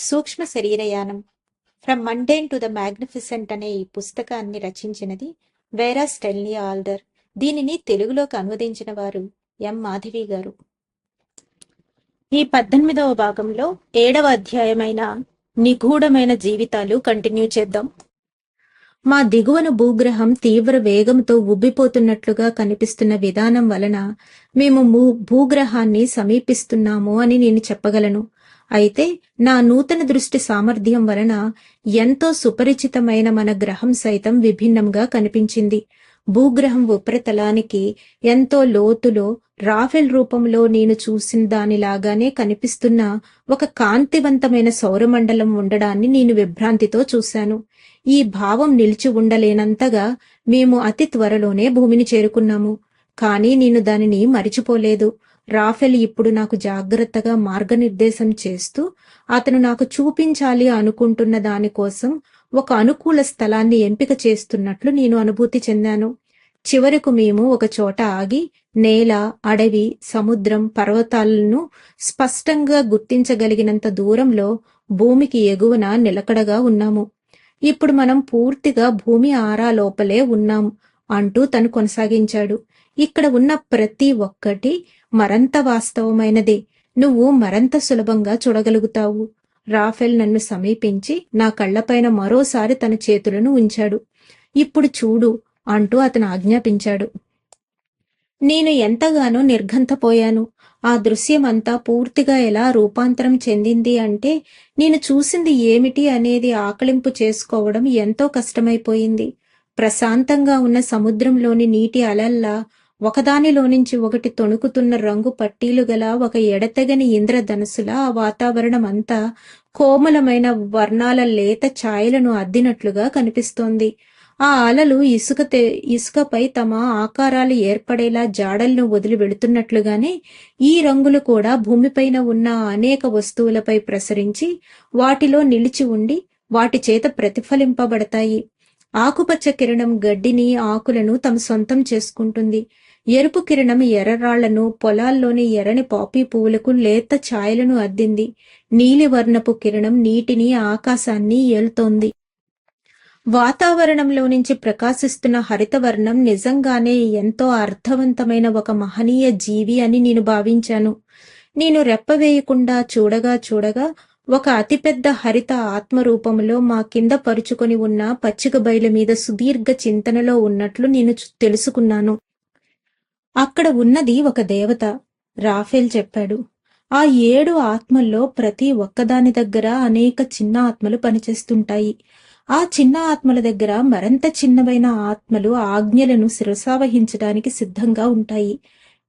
సూక్ష్మ శరీరయానం. From mundane to the magnificent అనే ఈ పుస్తకాన్ని రచించినది వేరా స్టెల్నీ ఆల్డర్. దీనిని తెలుగులోకి అనువదించిన వారు ఎం మాధవి గారు. ఈ పద్దెనిమిదవ భాగంలో ఏడవ అధ్యాయమైన నిగూఢమైన జీవితాలు కంటిన్యూ చేద్దాం. మా దిగువన భూగ్రహం తీవ్ర వేగంతో ఉబ్బిపోతున్నట్లుగా కనిపిస్తున్న విధానం వలన మేము భూ- భూగ్రహాన్ని సమీపిస్తున్నాము అని నేను చెప్పగలను. అయితే నా నూతన దృష్టి సామర్థ్యం వలన ఎంతో సుపరిచితమైన మన గ్రహం సైతం విభిన్నంగా కనిపించింది. భూగ్రహం ఉపరితలానికి ఎంతో లోతులో రాఫెల్ రూపంలో నేను చూసిన దానిలాగానే కనిపిస్తున్న ఒక కాంతివంతమైన సౌరమండలం ఉండడాన్ని నేను విభ్రాంతితో చూశాను. ఈ భావం నిలిచి ఉండలేనంతగా మేము అతి త్వరలోనే భూమిని చేరుకున్నాము. కానీ నేను దానిని మరిచిపోలేదు. రాఫెల్ ఇప్పుడు నాకు జాగ్రత్తగా మార్గనిర్దేశం చేస్తూ అతను నాకు చూపించాలి అనుకుంటున్న దానికోసం ఒక అనుకూల స్థలాన్ని ఎంపిక చేస్తున్నట్లు నేను అనుభూతి చెందాను. చివరకు మేము ఒక చోట ఆగి నేల అడవి సముద్రం పర్వతాలను స్పష్టంగా గుర్తించగలిగినంత దూరంలో భూమికి ఎగువన నిలకడగా ఉన్నాము. ఇప్పుడు మనం పూర్తిగా భూమి ఆరా లోపలే ఉన్నాం అంటూ తను కొనసాగించాడు. ఇక్కడ ఉన్న ప్రతి ఒక్కటి మరంత వాస్తవమైనదే. నువ్వు మరంత సులభంగా చూడగలుగుతావు. రాఫెల్ నన్ను సమీపించి నా కళ్ళపైన మరోసారి తన చేతులను ఉంచాడు. ఇప్పుడు చూడు అంటూ అతను ఆజ్ఞాపించాడు. నేను ఎంతగానో నిర్ఘంతపోయాను. ఆ దృశ్యమంతా పూర్తిగా ఎలా రూపాంతరం చెందింది అంటే నేను చూసింది ఏమిటి అనేది ఆకలింపు చేసుకోవడం ఎంతో కష్టమైపోయింది. ప్రశాంతంగా ఉన్న సముద్రంలోని నీటి అలల్లా ఒకదానిలో నుంచి ఒకటి తొణుకుతున్న రంగు పట్టీలు గల ఒక ఎడతెగని ఇంద్రధనుసులా ఆ వాతావరణం అంతా కోమలమైన వర్ణాల లేత ఛాయలను అద్దినట్లుగా కనిపిస్తోంది. ఆ అలలు ఇసుక ఇసుకపై తమ ఆకారాలు ఏర్పడేలా జాడలను వదిలి వెళుతున్నట్లుగానే ఈ రంగులు కూడా భూమిపైన ఉన్న అనేక వస్తువులపై ప్రసరించి వాటిలో నిలిచి ఉండి వాటి చేత ప్రతిఫలింపబడతాయి. ఆకుపచ్చ కిరణం గడ్డిని ఆకులను తమ సొంతం చేసుకుంటుంది. ఎరుపు కిరణం ఎర్రరాళ్ళను పొలాల్లోని ఎర్రని పాపీ పువ్వులకు లేత ఛాయలను అద్దింది. నీలివర్ణపు కిరణం నీటిని ఆకాశాన్ని ఏలుతోంది. వాతావరణంలో నుంచి ప్రకాశిస్తున్న హరితవర్ణం నిజంగానే ఎంతో అర్థవంతమైన ఒక మహనీయ జీవి అని నేను భావించాను. నేను రెప్పవేయకుండా చూడగా చూడగా ఒక అతిపెద్ద హరిత ఆత్మరూపంలో మా కింద పరుచుకొని ఉన్న పచ్చిక బయల మీద సుదీర్ఘ చింతనలో ఉన్నట్లు నేను తెలుసుకున్నాను. అక్కడ ఉన్నది ఒక దేవత. రాఫేల్ చెప్పాడు ఆ ఏడు ఆత్మల్లో ప్రతి ఒక్కదాని దగ్గర అనేక చిన్న ఆత్మలు పనిచేస్తుంటాయి. ఆ చిన్న ఆత్మల దగ్గర మరింత చిన్నవైన ఆత్మలు ఆజ్ఞలను శిరసావహించడానికి సిద్ధంగా ఉంటాయి.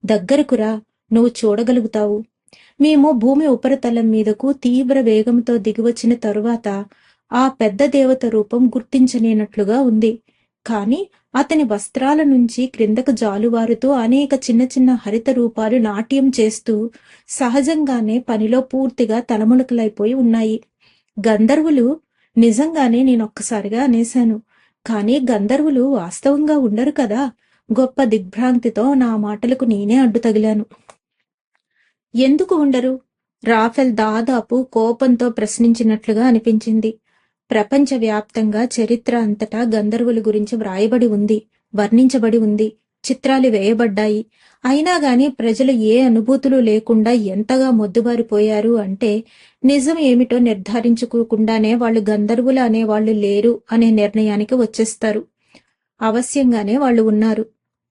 దగ్గరకురా నువ్వు చూడగలుగుతావు. మేము భూమి ఉపరితలం మీదకు తీవ్ర వేగంతో దిగివచ్చిన తరువాత ఆ పెద్ద దేవత రూపం గుర్తించలేనట్లుగా ఉంది. కానీ అతని వస్త్రాల నుంచి క్రిందకు జాలువారుతూ అనేక చిన్న చిన్న హరిత రూపాలు నాట్యం చేస్తూ సహజంగానే పనిలో పూర్తిగా తలమునకలైపోయి ఉన్నాయి. గంధర్వులు నిజంగానే నేనొక్కసారిగా అనేశాను. కానీ గంధర్వులు వాస్తవంగా ఉండరు కదా. గొప్ప దిగ్భ్రాంతితో నా మాటలకు నేనే అడ్డు తగిలాను. ఎందుకు ఉండరు? రాఫెల్ దాదాపు కోపంతో ప్రశ్నించినట్లుగా అనిపించింది. ప్రపంచవ్యాప్తంగా చరిత్ర అంతటా గంధర్వుల గురించి వ్రాయబడి ఉంది వర్ణించబడి ఉంది చిత్రాలు వేయబడ్డాయి. అయినా గాని ప్రజలు ఏ అనుభూతులు లేకుండా ఎంతగా మొద్దుబారిపోయారు అంటే నిజం ఏమిటో నిర్ధారించుకోకుండానే వాళ్ళు గంధర్వులు అనే వాళ్ళు లేరు అనే నిర్ణయానికి వచ్చేస్తారు. అవశ్యంగానే వాళ్ళు ఉన్నారు.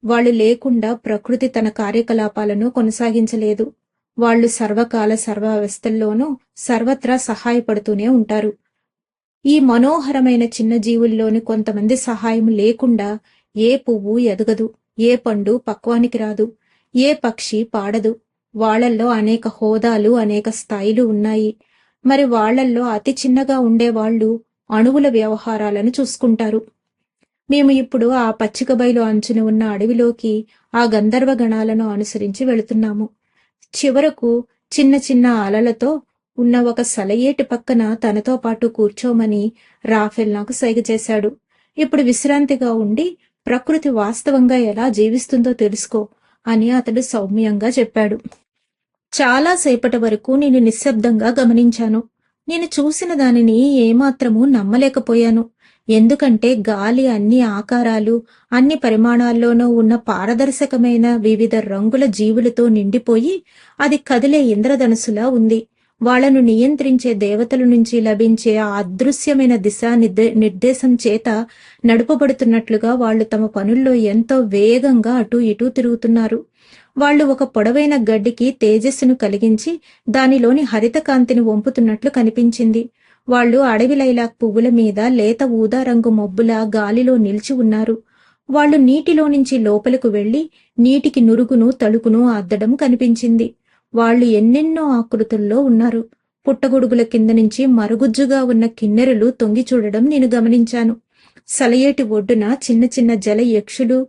వాళ్ళు లేకుండా ప్రకృతి తన కార్యకలాపాలను కొనసాగించలేదు. వాళ్ళు సర్వకాల సర్వావస్థల్లోనూ సర్వత్రా సహాయపడుతూనే ఉంటారు. ఈ మనోహరమైన చిన్న జీవుల్లోని కొంతమంది సహాయం లేకుండా ఏ పువ్వు ఎదగదు ఏ పండు పక్వానికి రాదు ఏ పక్షి పాడదు. వాళ్ళల్లో అనేక హోదాలు అనేక స్థాయిలు ఉన్నాయి. మరి వాళ్ళల్లో అతి చిన్నగా ఉండే వాళ్ళు అణువుల వ్యవహారాలను చూసుకుంటారు. మేము ఇప్పుడు ఆ పచ్చిక బయలు అంచున ఉన్న అడవిలోకి ఆ గంధర్వ గణాలను అనుసరించి వెళుతున్నాము. చివరకు చిన్న చిన్న అలలతో ఉన్న ఒక సలయేటి పక్కన తనతో పాటు కూర్చోమని రాఫెల్ నాకు సైగ చేశాడు. ఇప్పుడు విశ్రాంతిగా ఉండి ప్రకృతి వాస్తవంగా ఎలా జీవిస్తుందో తెలుసుకో అని అతడు సౌమ్యంగా చెప్పాడు. చాలా సేపటి వరకు నేను నిశ్శబ్దంగా గమనించాను. నేను చూసిన దానిని ఏమాత్రమూ నమ్మలేకపోయాను. ఎందుకంటే గాలి అన్ని ఆకారాలు అన్ని పరిమాణాల్లోనూ ఉన్న పారదర్శకమైన వివిధ రంగుల జీవులతో నిండిపోయి అది కదిలే ఇంద్రధనుసులా ఉంది. వాళ్ళను నియంత్రించే దేవతల నుంచి లభించే ఆ అదృశ్యమైన దిశా నిర్దేశం చేత నడుపబడుతున్నట్లుగా వాళ్ళు తమ పనుల్లో ఎంతో వేగంగా అటూ ఇటూ తిరుగుతున్నారు. వాళ్ళు ఒక పొడవైన గడ్డికి తేజస్సును కలిగించి దానిలోని హరితకాంతిని వంపుతున్నట్లు కనిపించింది. వాళ్ళు అడవి లైలాక్ పువ్వుల మీద లేత ఊదా రంగు మబ్బుల గాలిలో నిలిచి ఉన్నారు. వాళ్ళు నీటిలో నుంచి లోపలకు వెళ్ళి నీటికి నురుగును తలుకును అద్దడం కనిపించింది. వాళ్ళు ఎన్నెన్నో ఆకృతుల్లో ఉన్నారు. పుట్టగొడుగుల కింద నుంచి మరుగుజ్జుగా ఉన్న కిన్నెరలు తొంగి చూడడం నేను గమనించాను. సలయేటి ఒడ్డున చిన్న చిన్న జల యక్షులు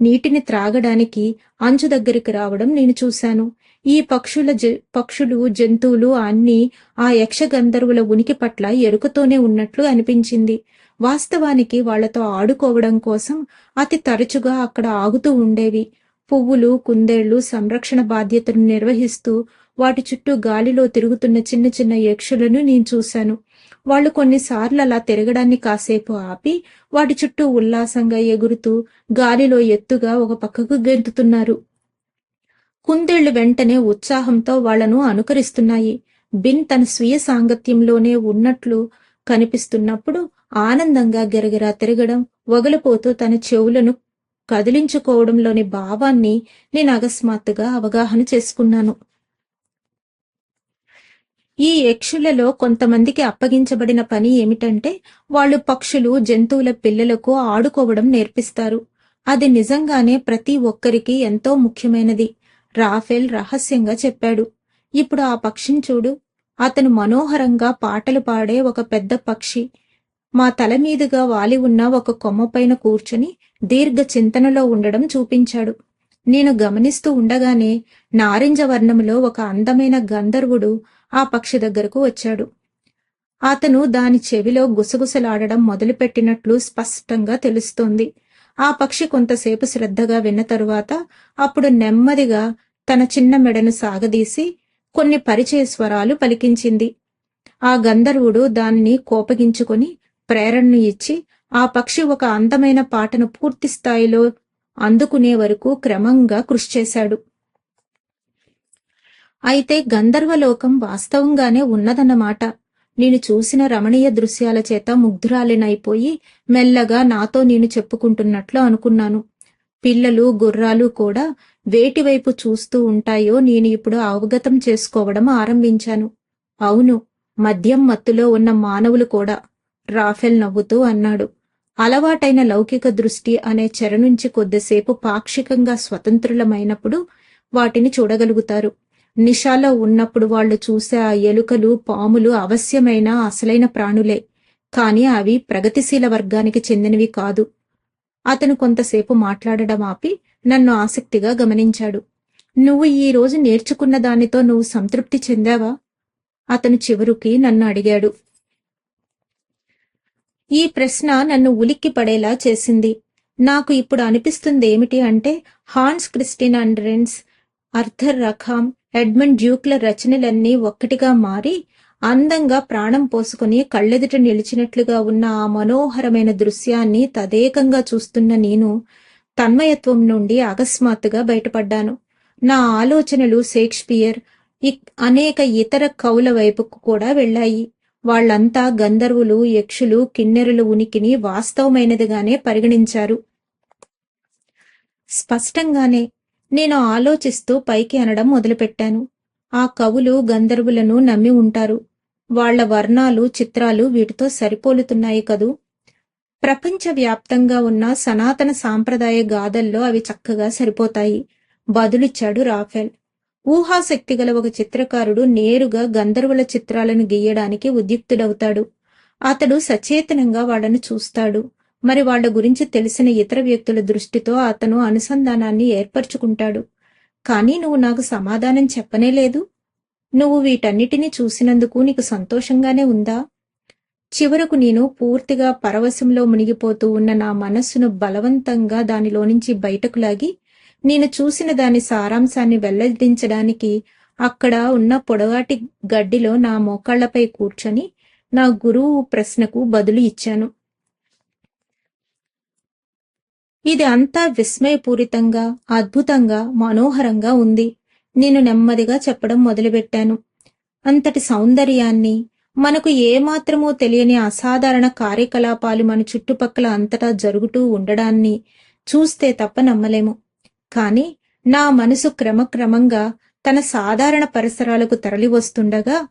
నీటిని త్రాగడానికి అంచు దగ్గరికి రావడం నేను చూశాను. ఈ పక్షుల జ- పక్షులు జంతువులు అన్నీ ఆ యక్ష గంధర్వుల ఉనికి పట్ల ఎరుకతోనే ఉన్నట్లు అనిపించింది. వాస్తవానికి వాళ్ళతో ఆడుకోవడం కోసం అతి తరచుగా అక్కడ ఆగుతూ ఉండేవి. పువ్వులు కుందేళ్ళు సంరక్షణ బాధ్యతను నిర్వహిస్తూ వాటి చుట్టూ గాలిలో తిరుగుతున్న చిన్న చిన్న యక్షులను నేను చూశాను. వాళ్ళు కొన్నిసార్లు అలా తిరగడాన్ని కాసేపు ఆపి వాటి చుట్టూ ఉల్లాసంగా ఎగురుతూ గాలిలో ఎత్తుగా ఒక పక్కకు గెంతుతున్నారు. కుందేళ్ళు వెంటనే ఉత్సాహంతో వాళ్ళను అనుకరిస్తున్నాయి. బిన్ తన స్వీయ సాంగత్యంలోనే ఉన్నట్లు కనిపిస్తున్నప్పుడు ఆనందంగా గెరగెరా తిరగడం వగలిపోతూ తన చెవులను కదిలించుకోవడంలోని భావాన్ని నేను అకస్మాత్తుగా అవగాహన చేసుకున్నాను. ఈ యక్షులలో కొంతమందికి అప్పగించబడిన పని ఏమిటంటే వాళ్ళు పక్షులు జంతువుల పిల్లలకు ఆడుకోవడం నేర్పిస్తారు. అది నిజంగానే ప్రతి ఒక్కరికి ఎంతో ముఖ్యమైనది. రాఫెల్ రహస్యంగా చెప్పాడు. ఇప్పుడు ఆ పక్షిని చూడు. అతను మనోహరంగా పాటలు పాడే ఒక పెద్ద పక్షి. మా తల మీదుగా వాలి ఉన్న ఒక కొమ్మపైన కూర్చుని దీర్ఘ చింతనలో ఉండడం చూపించాడు. నేను గమనిస్తూ ఉండగానే నారింజ వర్ణములో ఒక అందమైన గంధర్వుడు ఆ పక్షి దగ్గరకు వచ్చాడు. అతను దాని చెవిలో గుసగుసలాడడం మొదలుపెట్టినట్లు స్పష్టంగా తెలుస్తోంది. ఆ పక్షి కొంతసేపు శ్రద్ధగా విన్న తరువాత అప్పుడు నెమ్మదిగా తన చిన్న మెడను సాగదీసి కొన్ని పరిచయ స్వరాలు పలికించింది. ఆ గంధర్వుడు దానిని కోపగించుకొని ప్రేరణను ఇచ్చి ఆ పక్షి ఒక అందమైన పాటను పూర్తి స్థాయిలో అందుకునే వరకు క్రమంగా కృషి చేశాడు. అయితే గంధర్వలోకం వాస్తవంగానే ఉన్నదన్నమాట. నేను చూసిన రమణీయ దృశ్యాల చేత ముగ్ధురాలినైపోయి మెల్లగా నాతో నేను చెప్పుకుంటున్నట్లు అనుకున్నాను. పిల్లలు గుర్రాలు కూడా వేటివైపు చూస్తూ ఉంటాయో నేను ఇప్పుడు అవగతం చేసుకోవడం ఆరంభించాను. అవును మద్యం మత్తులో ఉన్న మానవులు కూడా. రాఫెల్ నవ్వుతూ అన్నాడు. అలవాటైన లౌకిక దృష్టి అనే చెర నుంచి కొద్దిసేపు పాక్షికంగా స్వతంత్రులమైనప్పుడు వాటిని చూడగలుగుతారు. నిషాలో ఉన్నప్పుడు వాళ్ళు చూసే ఆ ఎలుకలు పాములు అవశ్యమైన అసలైన ప్రాణులే. కాని అవి ప్రగతిశీల వర్గానికి చెందినవి కాదు. అతను కొంతసేపు మాట్లాడడం ఆపి నన్ను ఆసక్తిగా గమనించాడు. నువ్వు ఈ రోజు నేర్చుకున్న దానితో నువ్వు సంతృప్తి చెందావా? అతను చివరికి నన్ను అడిగాడు. ఈ ప్రశ్న నన్ను ఉలిక్కి పడేలా చేసింది. నాకు ఇప్పుడు అనిపిస్తుంది ఏమిటి అంటే Hans Christian Andersen Arthur Rackham Edmund డ్యూక్ల రచనలన్నీ ఒక్కటిగా మారి అందంగా ప్రాణం పోసుకుని కళ్ళెదుట నిలిచినట్లుగా ఉన్న ఆ మనోహరమైన దృశ్యాన్ని తదేకంగా చూస్తున్న నేను తన్మయత్వం నుండి అకస్మాత్తుగా బయటపడ్డాను. నా ఆలోచనలు షేక్స్పియర్ అనేక ఇతర కవుల వైపుకు కూడా వెళ్ళాయి. వాళ్ళంతా గంధర్వులు యక్షులు కిన్నెరుల ఉనికిని వాస్తవమైనదిగానే పరిగణించారు. స్పష్టంగానే నేను ఆలోచిస్తూ పైకి అనడం మొదలుపెట్టాను. ఆ కవులు గంధర్వులను నమ్మి ఉంటారు. వాళ్ళ వర్ణాలు చిత్రాలు వీటితో సరిపోలుతున్నాయి కదూ? ప్రపంచవ్యాప్తంగా ఉన్న సనాతన సాంప్రదాయ గాథల్లో అవి చక్కగా సరిపోతాయి. బదులిచ్చాడు రాఫెల్. ఊహాశక్తి గల ఒక చిత్రకారుడు నేరుగా గంధర్వుల చిత్రాలను గీయడానికి ఉద్యుక్తుడవుతాడు. అతడు సచేతనంగా వాళ్ళను చూస్తాడు. మరి వాళ్ళ గురించి తెలిసిన ఇతర వ్యక్తుల దృష్టితో అతను అనుసంధానాన్ని ఏర్పరచుకుంటాడు. కానీ నువ్వు నాకు సమాధానం చెప్పనే లేదు. నువ్వు వీటన్నిటినీ చూసినందుకు నీకు సంతోషంగానే ఉందా? చివరకు నేను పూర్తిగా పరవశంలో మునిగిపోతూ ఉన్న నా మనస్సును బలవంతంగా దానిలో నుంచి బయటకు లాగి నేను చూసిన దాని సారాంశాన్ని వెల్లడించడానికి అక్కడ ఉన్న పొడవాటి గడ్డిలో నా మోకాళ్ళపై కూర్చొని నా గురువు ప్రశ్నకు బదులు ఇచ్చాను. ఇది అంతా విస్మయపూరితంగా అద్భుతంగా మనోహరంగా ఉంది. నేను నెమ్మదిగా చెప్పడం మొదలుపెట్టాను. అంతటి సౌందర్యాన్ని మనకు ఏమాత్రమో తెలియని అసాధారణ కార్యకలాపాలు మన చుట్టుపక్కల అంతటా జరుగుతూ ఉండడాన్ని చూస్తే తప్ప నమ్మలేము. కాని నా మనసు క్రమక్రమంగా తన సాధారణ పరిసరాలకు తరలి వస్తుండగా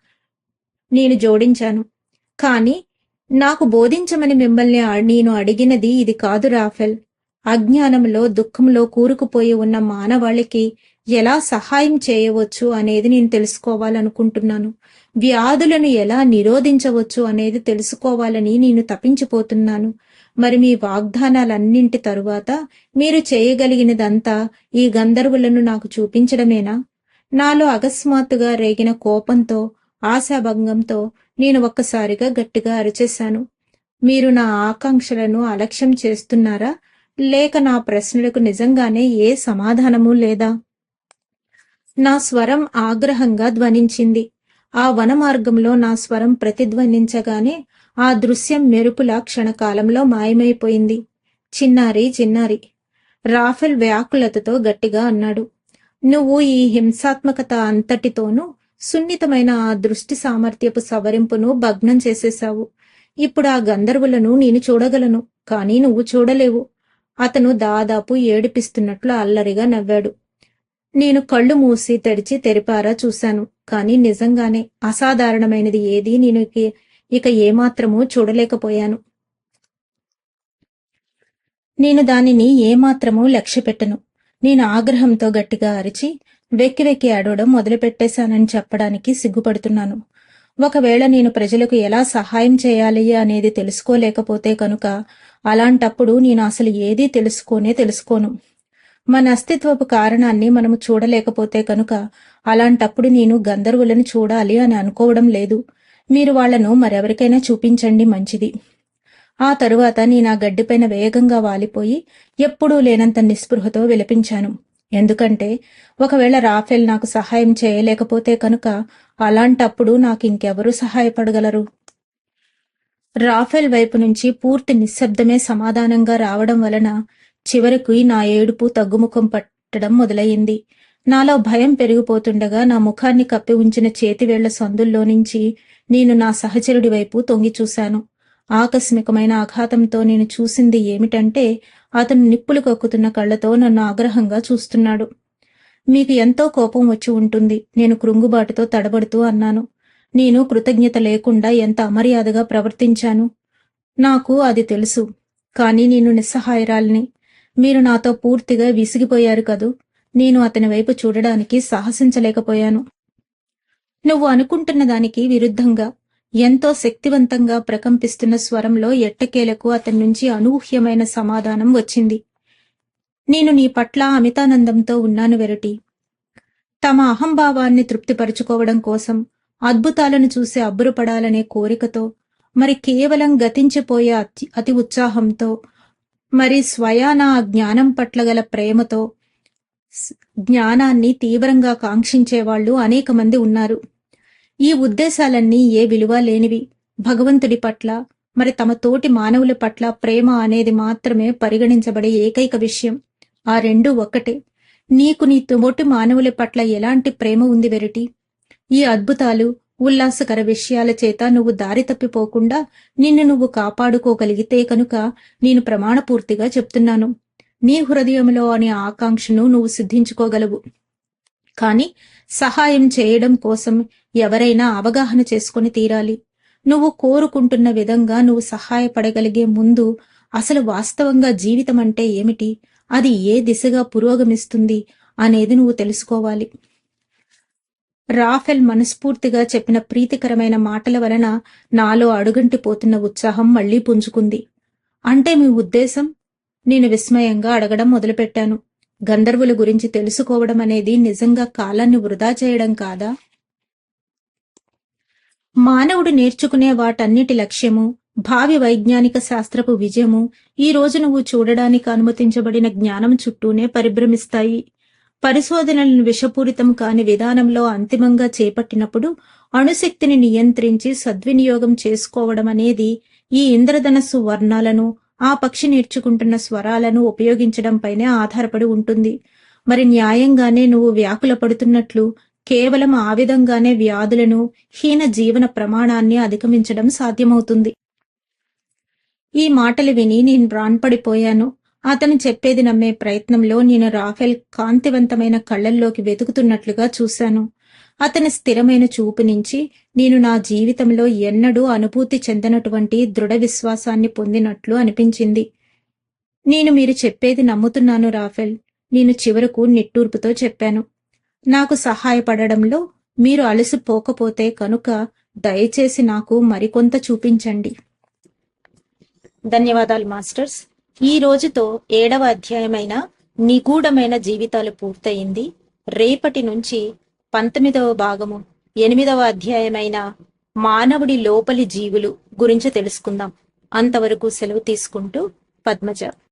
నేను జోడించాను. కాని నాకు బోధించమని మిమ్మల్ని నేను అడిగినది ఇది కాదు రాఫెల్. అజ్ఞానంలో దుఃఖంలో కూరుకుపోయి ఉన్న మానవాళికి ఎలా సహాయం చేయవచ్చు అనేది నేను తెలుసుకోవాలనుకుంటున్నాను. వ్యాధులను ఎలా నిరోధించవచ్చు అనేది తెలుసుకోవాలని నేను తప్పించిపోతున్నాను. మరి మీ వాగ్దానాలన్నింటి తరువాత మీరు చేయగలిగినదంతా ఈ గంధర్వులను నాకు చూపించడమేనా? నాలో అకస్మాత్తుగా రేగిన కోపంతో ఆశాభంగంతో నేను ఒక్కసారిగా గట్టిగా అరిచేశాను. మీరు నా ఆకాంక్షలను అలక్ష్యం చేస్తున్నారా? లేక నా ప్రశ్నలకు నిజంగానే ఏ సమాధానము లేదా? నా స్వరం ఆగ్రహంగా ధ్వనించింది. ఆ వన మార్గంలో నా స్వరం ప్రతిధ్వనించగానే ఆ దృశ్యం మెరుపుల క్షణకాలంలో మాయమైపోయింది. చిన్నారి చిన్నారి. రాఫెల్ వ్యాకులతతో గట్టిగా అన్నాడు. నువ్వు ఈ హింసాత్మకత అంతటితోనూ సున్నితమైన ఆ దృష్టి సామర్థ్యపు సవరింపును భగ్నం చేసేశావు. ఇప్పుడు ఆ గంధర్వులను నేను చూడగలను కానీ నువ్వు చూడలేవు. అతను దాదాపు ఏడిపిస్తున్నట్లు అల్లరిగా నవ్వాడు. నేను కళ్ళు మూసి తెరిచి తెరిపారా చూశాను కానీ నిజంగానే అసాధారణమైనది ఏదీ? నేను ఇక- ఏమాత్రమూ చూడలేకపోయాను. నేను దానిని ఏమాత్రమూ లక్ష్యపెట్టను. నేను ఆగ్రహంతో గట్టిగా అరిచి వెక్కి వెక్కి అడవడం మొదలుపెట్టేశానని చెప్పడానికి సిగ్గుపడుతున్నాను. ఒకవేళ నేను ప్రజలకు ఎలా సహాయం చేయాలి అనేది తెలుసుకోలేకపోతే కనుక అలాంటప్పుడు నేను అసలు ఏదీ తెలుసుకోనే తెలుసుకోను. మన అస్తిత్వపు కారణాన్ని మనము చూడలేకపోతే కనుక అలాంటప్పుడు నేను గంధర్వులను చూడాలి అని అనుకోవడం లేదు. మీరు వాళ్ళను మరెవరికైనా చూపించండి మంచిది. ఆ తరువాత నేను ఆ గడ్డిపైన వేగంగా వాలిపోయి ఎప్పుడూ లేనంత నిస్పృహతో విలపించాను. ఎందుకంటే ఒకవేళ రాఫెల్ నాకు సహాయం చేయలేకపోతే కనుక అలాంటప్పుడు నాకు ఇంకెవరూ సహాయపడగలరు? రాఫెల్ వైపు నుంచి పూర్తి నిశ్శబ్దమే సమాధానంగా రావడం వలన చివరకు నా ఏడుపు తగ్గుముఖం పట్టడం మొదలయ్యింది. నాలో భయం పెరిగిపోతుండగా నా ముఖాన్ని కప్పి ఉంచిన చేతివేళ్ళ సందుల్లో నుంచి నేను నా సహచరుడి వైపు తొంగి చూశాను. ఆకస్మికమైన ఆఘాతంతో నేను చూసింది ఏమిటంటే అతను నిప్పులు కక్కుతున్న కళ్ళతో నన్ను ఆగ్రహంగా చూస్తున్నాడు. మీకు ఎంతో కోపం వచ్చి ఉంటుంది. నేను కృంగుబాటుతో తడబడుతూ అన్నాను. నేను కృతజ్ఞత లేకుండా ఎంత అమర్యాదగా ప్రవర్తించాను? నాకు అది తెలుసు. కానీ నేను నిస్సహాయరాలిని. మీరు నాతో పూర్తిగా విసిగిపోయారు కదూ? నేను అతని వైపు చూడడానికి సాహసించలేకపోయాను. నువ్వు అనుకుంటున్న దానికి విరుద్ధంగా ఎంతో శక్తివంతంగా ప్రకంపిస్తున్న స్వరంలో ఎట్టకేలకు అతని నుంచి అనూహ్యమైన సమాధానం వచ్చింది. నేను నీ పట్ల అమితానందంతో ఉన్నాను వెరటి. తమ అహంభావాన్ని తృప్తిపరుచుకోవడం కోసం అద్భుతాలను చూసి అబ్బురపడాలనే కోరికతో మరి కేవలం గతించిపోయే అతి అతి ఉత్సాహంతో మరి స్వయాన జ్ఞానం పట్ల గల ప్రేమతో జ్ఞానాన్ని తీవ్రంగా కాంక్షించే వాళ్ళు అనేక మంది ఉన్నారు. ఈ ఉద్దేశాలన్నీ ఏ విలువ లేనివి. భగవంతుడి పట్ల మరి తమ తోటి మానవుల పట్ల ప్రేమ అనేది మాత్రమే పరిగణించబడే ఏకైక విషయం. ఆ రెండు ఒక్కటే. నీకు నీ తోటి మానవుల పట్ల ఎలాంటి ప్రేమ ఉంది వెరటి? ఈ అద్భుతాలు ఉల్లాసకర విషయాల చేత నువ్వు దారి తప్పిపోకుండా నిన్ను నువ్వు కాపాడుకోగలిగితే కనుక నేను ప్రమాణపూర్తిగా చెప్తున్నాను. నీ హృదయంలో అనే ఆకాంక్షను నువ్వు సిద్ధించుకోగలవు. కాని సహాయం చేయడం కోసం ఎవరైనా అవగాహన చేసుకుని తీరాలి. నువ్వు కోరుకుంటున్న విధంగా నువ్వు సహాయపడగలిగే ముందు అసలు వాస్తవంగా జీవితం అంటే ఏమిటి? అది ఏ దిశగా పురోగమిస్తుంది అనేది నువ్వు తెలుసుకోవాలి. రాఫెల్ మనస్ఫూర్తిగా చెప్పిన ప్రీతికరమైన మాటల వలన నాలో అడుగంటిపోతున్న ఉత్సాహం మళ్ళీ పుంజుకుంది. అంటే మీ ఉద్దేశం? నేను విస్మయంగా అడగడం మొదలుపెట్టాను. గంధర్వుల గురించి తెలుసుకోవడం అనేది నిజంగా కాలాన్ని వృధా చేయడం కాదా? మానవుడు నేర్చుకునే వాటన్నిటి లక్ష్యము భావి వైజ్ఞానిక శాస్త్రపు విజయము ఈ రోజు నువ్వు చూడడానికి అనుమతించబడిన జ్ఞానం చుట్టూనే పరిభ్రమిస్తాయి. పరిశోధనలను విషపూరితం కాని విధానంలో అంతిమంగా చేపట్టినప్పుడు అణుశక్తిని నియంత్రించి సద్వినియోగం చేసుకోవడం అనేది ఈ ఇంద్రధనస్సు వర్ణాలను ఆ పక్షి నేర్చుకుంటున్న స్వరాలను ఉపయోగించడంపైనే ఆధారపడి ఉంటుంది. మరి న్యాయంగానే నువ్వు వ్యాకుల పడుతున్నట్లు కేవలం ఆ విధంగానే వ్యాధులను హీన జీవన ప్రమాణాన్ని అధిగమించడం సాధ్యమవుతుంది. ఈ మాటలు విని నేను ప్రాణపడిపోయాను. అతను చెప్పేది నమ్మే ప్రయత్నంలో నేను రాఫెల్ కాంతివంతమైన కళ్ళల్లోకి వెతుకుతున్నట్లుగా చూశాను. అతని స్థిరమైన చూపు నుంచి నేను నా జీవితంలో ఎన్నడూ అనుభూతి చెందనటువంటి దృఢ విశ్వాసాన్ని పొందినట్లు అనిపించింది. నేను మీరు చెప్పేది నమ్ముతున్నాను రాఫెల్. నేను చివరకు నిట్టూర్పుతో చెప్పాను. నాకు సహాయపడడంలో మీరు అలసిపోకపోతే కనుక దయచేసి నాకు మరికొంత చూపించండి. ధన్యవాదాలు మాస్టర్స్. ఈ రోజుతో ఏడవ అధ్యాయమైన నిగూఢమైన జీవితాలు పూర్తయింది. రేపటి నుంచి పంతొమ్మిదవ భాగము ఎనిమిదవ అధ్యాయమైన మానవుడి లోపలి జీవులు గురించి తెలుసుకుందాం. అంతవరకు సెలవు తీసుకుంటూ పద్మజ.